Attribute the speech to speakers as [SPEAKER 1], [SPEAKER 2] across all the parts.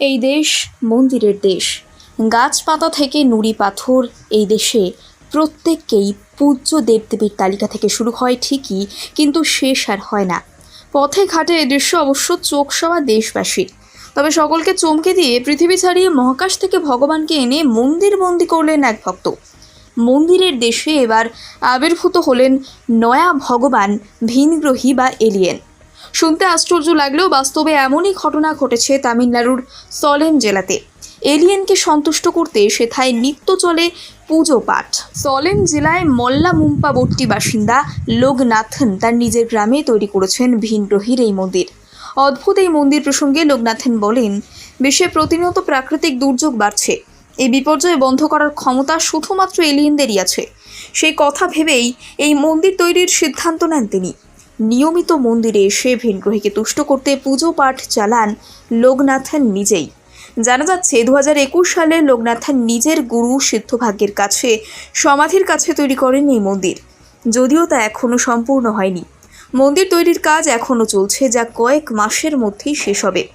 [SPEAKER 1] এই দেশ মন্দিরের দেশ। গাছপাতা থেকে নুড়ি পাথর এই দেশে প্রত্যেককেই পূজ্য দেবদেবীর তালিকা থেকে শুরু হয় ঠিকই, কিন্তু শেষ আর হয় না। পথে ঘাটে এ দৃশ্য অবশ্য চোখ সওয়া দেশবাসীর। তবে সকলকে চমকে দিয়ে পৃথিবী ছাড়িয়ে মহাকাশ থেকে ভগবানকে এনে মন্দির বন্দি করলেন এক ভক্ত। মন্দিরের দেশে এবার আবির্ভূত হলেন নয়া ভগবান, ভিনগ্রহী বা এলিয়েন। শুনতে আশ্চর্য লাগলেও বাস্তবে এমনই ঘটনা ঘটেছে তামিলনাড়ুর সলেম জেলাতে। এলিয়েনকে সন্তুষ্ট করতে সেথায় নিত্য চলে পুজো পাঠ। সলেম জেলায় মল্লা মুম্পাবর্তী বাসিন্দা লোকনাথন তার নিজের গ্রামে তৈরি করেছেন ভিনগ্রহীর এই মন্দির। অদ্ভুত এই মন্দির প্রসঙ্গে লোকনাথন বলেন, বিশ্বে প্রতিনিয়ত প্রাকৃতিক দুর্যোগ বাড়ছে। এই বিপর্যয় বন্ধ করার ক্ষমতা শুধুমাত্র এলিয়েনদেরই আছে। সেই কথা ভেবেই এই মন্দির তৈরির সিদ্ধান্ত নেন তিনি। নিয়মিত মন্দিরে এসে ভিনগ্রহীকে তুষ্ট করতে পুজো পাঠ চালান লোকনাথন নিজেই। জানা যাচ্ছে, দু হাজার একুশ সালে লোকনাথন নিজের গুরু সিদ্ধভাগ্যের কাছে, সমাধির কাছে তৈরি করেন এই মন্দির। যদিও তা এখনও সম্পূর্ণ হয়নি। মন্দির তৈরির কাজ এখনও চলছে যা কয়েক মাসের মধ্যেই শেষ হবে।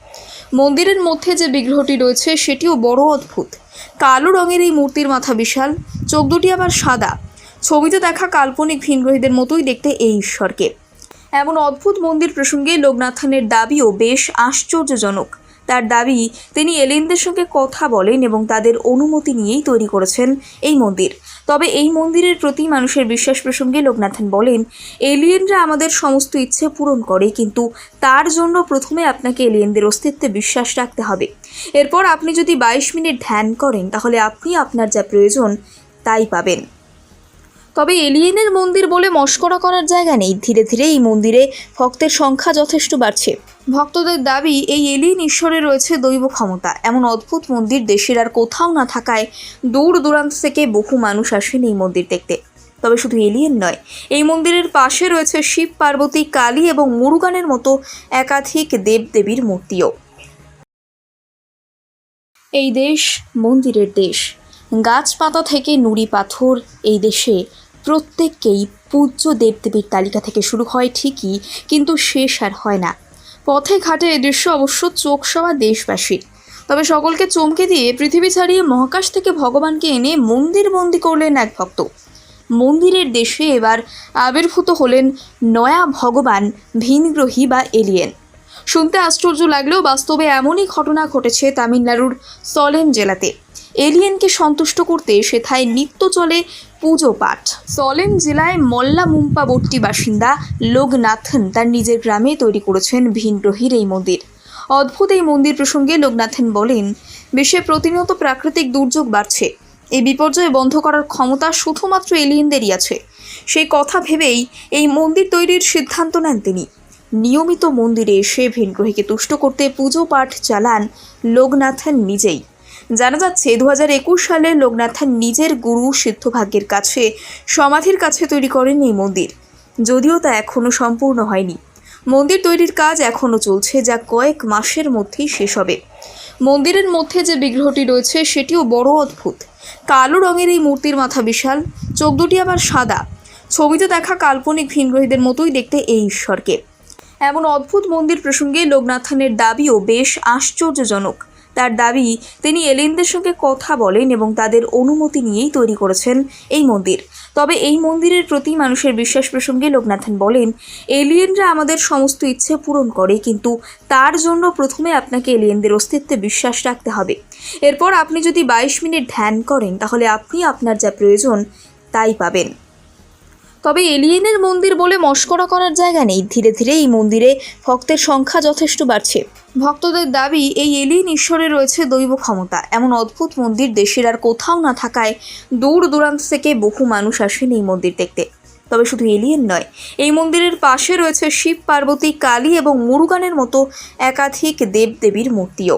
[SPEAKER 1] মন্দিরের মধ্যে যে বিগ্রহটি রয়েছে, সেটিও বড় অদ্ভুত। কালো রঙের এই মূর্তির মাথা বিশাল, চোখ দুটি আবার সাদা। ছবিতে দেখা কাল্পনিক ভিনগ্রহীদের মতোই দেখতে এই ঈশ্বরকে। এমন অদ্ভুত মন্দির প্রসঙ্গে লোকনাথনের দাবিও বেশ আশ্চর্যজনক। তার দাবি, তিনি এলিনদের সঙ্গে কথা বলেন এবং তাদের অনুমতি নিয়েই তৈরি করেছেন এই মন্দির। তবে এই মন্দিরের প্রতি মানুষের বিশ্বাস প্রসঙ্গে লোকনাথন বলেন, এলিয়েনরা আমাদের সমস্ত ইচ্ছে পূরণ করে, কিন্তু তার জন্য প্রথমে আপনাকে এলিয়েনদের অস্তিত্বে বিশ্বাস রাখতে হবে। এরপর আপনি যদি বাইশ মিনিট ধ্যান করেন, তাহলে আপনি আপনার যা প্রয়োজন তাই পাবেন। তবে এলিয়েনের মন্দির বলে মস্করা করার জায়গা নেই। ধীরে ধীরে এই মন্দিরে ভক্তের সংখ্যা যথেষ্ট বাড়ছে। ভক্তদের দাবি, এই এলিয়েন ঈশ্বরে রয়েছে দৈব ক্ষমতা। এমন অদ্ভুত মন্দির দেশের আর কোথাও না থাকায় দূর দূরান্ত থেকে বহু মানুষ আসেন এই মন্দির দেখতে। তবে শুধু এলিয়েন নয়, এই মন্দিরের পাশে রয়েছে শিব, পার্বতী, কালী এবং মুরুগানের মতো একাধিক দেবদেবীর মূর্তিও। এই দেশ মন্দিরের দেশ। গাছপাতা থেকে নুড়ি পাথর এই দেশে প্রত্যেককেই পূজ্য দেবদেবীর তালিকা থেকে শুরু হয় ঠিকই, কিন্তু শেষ আর হয় না। পথে ঘাটে দৃশ্য অবশ্য চোখ সওয়া দেশবাসীর। তবে সকলকে চমকে দিয়ে পৃথিবী ছাড়িয়ে মহাকাশ থেকে ভগবানকে এনে মন্দির বন্দি করলেন এক ভক্ত। মন্দিরের দেশে এবার আবির্ভূত হলেন নয়া ভগবান ভিনগ্রহী বা এলিয়েন। শুনতে আশ্চর্য লাগলেও বাস্তবে এমনই ঘটনা ঘটেছে তামিলনাড়ুর সলেম জেলাতে। এলিয়েনকে সন্তুষ্ট করতে সেথায় নিত্য চলে পুজো পাঠ। সলেম জেলায় মল্লা মুম্পাবর্তী বাসিন্দা লোকনাথন তার নিজের গ্রামে তৈরি করেছেন ভিনগ্রহীর এই মন্দির। অদ্ভুত এই মন্দির প্রসঙ্গে লোকনাথন বলেন বিশ্বে প্রতিনিয়ত প্রাকৃতিক দুর্যোগ বাড়ছে। এই বিপর্যয় বন্ধ করার ক্ষমতা শুধুমাত্র এলিয়েনদেরই আছে। সেই কথা ভেবেই এই মন্দির তৈরির সিদ্ধান্ত নেন তিনি। নিয়মিত মন্দিরে এসে ভিনগ্রহীকে তুষ্ট করতে পুজো পাঠ চালান লোকনাথন নিজেই। জানা যাচ্ছে দু হাজার একুশ সালে লোকনাথন নিজের গুরু সিদ্ধভাগ্যের কাছে, সমাধির কাছে তৈরি করেন এই মন্দির। যদিও তা এখনও সম্পূর্ণ হয়নি। মন্দির তৈরির কাজ এখনও চলছে, যা কয়েক মাসের মধ্যেই শেষ হবে। মন্দিরের মধ্যে যে বিগ্রহটি রয়েছে, সেটিও বড় অদ্ভুত। কালো রঙের এই মূর্তির মাথা বিশাল চোখ দুটি আবার সাদা। ছবিতে দেখা কাল্পনিক ভিনগ্রহীদের মতোই দেখতে এই ঈশ্বরকে। এমন অদ্ভুত মন্দির প্রসঙ্গে লোকনাথনের দাবিও বেশ আশ্চর্যজনক। তার দাবি, তিনি এলিনদের সঙ্গে কথা বলেন এবং তাদের অনুমতি নিয়েই তৈরি করেছেন এই মন্দির। তবে এই মন্দিরের প্রতি মানুষের বিশ্বাস প্রসঙ্গে লোকনাথন বলেন, এলিয়েনরা আমাদের সমস্ত ইচ্ছে পূরণ করে, কিন্তু তার জন্য প্রথমে আপনাকে এলিয়েনদের অস্তিত্বে বিশ্বাস রাখতে হবে। এরপর আপনি যদি বাইশ মিনিট ধ্যান করেন, তাহলে আপনি আপনার যা প্রয়োজন তাই পাবেন। তবে এলিয়েনের মন্দির বলে মস্করা করার জায়গা নেই। ধীরে ধীরে এই মন্দিরে ভক্তের সংখ্যা যথেষ্ট বাড়ছে। ভক্তদের দাবি, এই এলিয়েন ঈশ্বরে রয়েছে দৈব ক্ষমতা। এমন অদ্ভুত মন্দির দেশের আর কোথাও না থাকায় দূর দূরান্ত থেকে বহু মানুষ আসেন এই মন্দির দেখতে। তবে শুধু এলিয়েন নয়, এই মন্দিরের পাশে রয়েছে শিব, পার্বতী, কালী এবং মুরুগানের মতো একাধিক দেবদেবীর মূর্তিও।